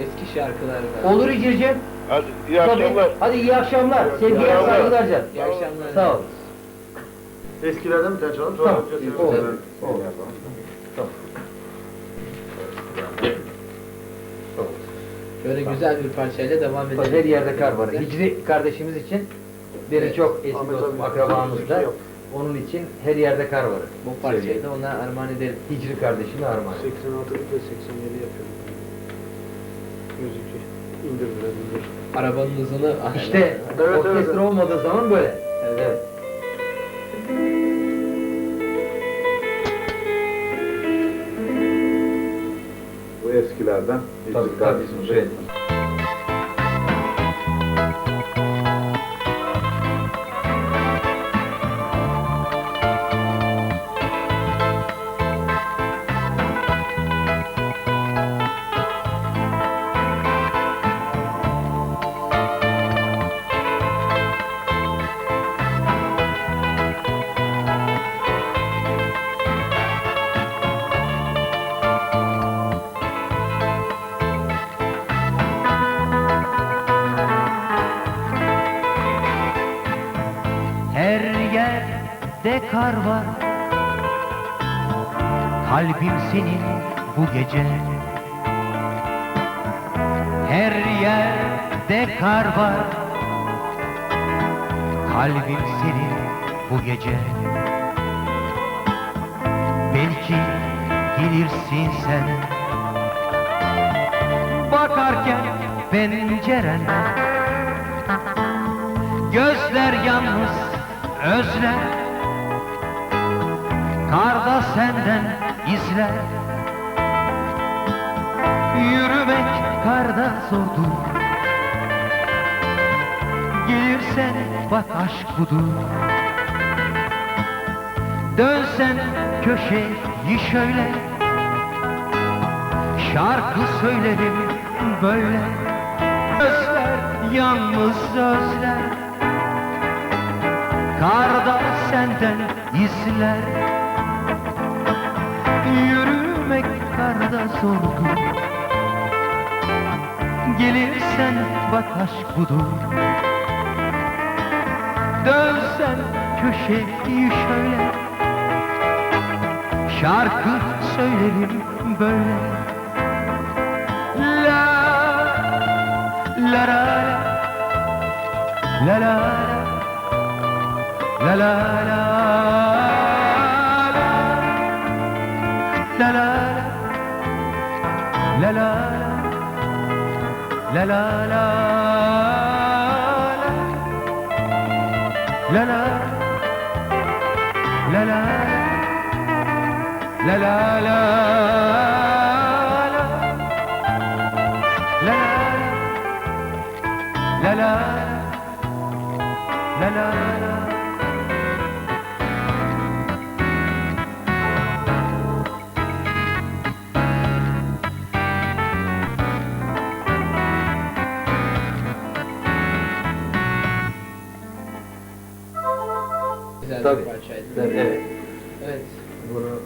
Eski şarkılar var. Olur İcir'cim. Hadi iyi Tabii. akşamlar. Hadi iyi akşamlar. Sevgiler akşamlar. saygılar Can. İyi akşamlar. Sağ ol. Eskilerden bir tane çalalım sonra Tamam. yapacağız. Olur. Evet. Olur. Tamam. Şöyle güzel bir parçayla devam edelim. Her yerde kar var. Hicri kardeşimiz için biri çok eski Ahmet dostum, abi, akrabamız da. yap. Onun için her yerde kar var. Bu parçayı da ona armağan edelim. Hicri kardeşime armağan. 86'lık ve 87 yapıyorum. Müzik indir biraz indir. Arabanın hızını... İşte Evet, orkestra evet. olmadığı zaman böyle. Evet. Evet. Bu eskilerden. Tabii kardeşim söyledi. Yerde kar var. Kalbim senin bu gece. Her yerde kar var. Kalbim senin bu gece. Belki gelirsin sen. Bakarken pencerenden Gözler yalnız özler Karda senden izler. Yürümek karda zordur Gelirsen bak aşk budur. Dönsen köşeyi şöyle. Şarkı söylerim böyle. Özler yalnız özler. Karda senden izler Yürümek karda zordur Gelirsen bak aşk budur. Dönsen köşeyi şöyle. Şarkı söylerim böyle. La la la la La la la la la la la la la la la la la la la la la Güzel Tabii. bir parçaydı. Tabii, evet. Evet. Bunu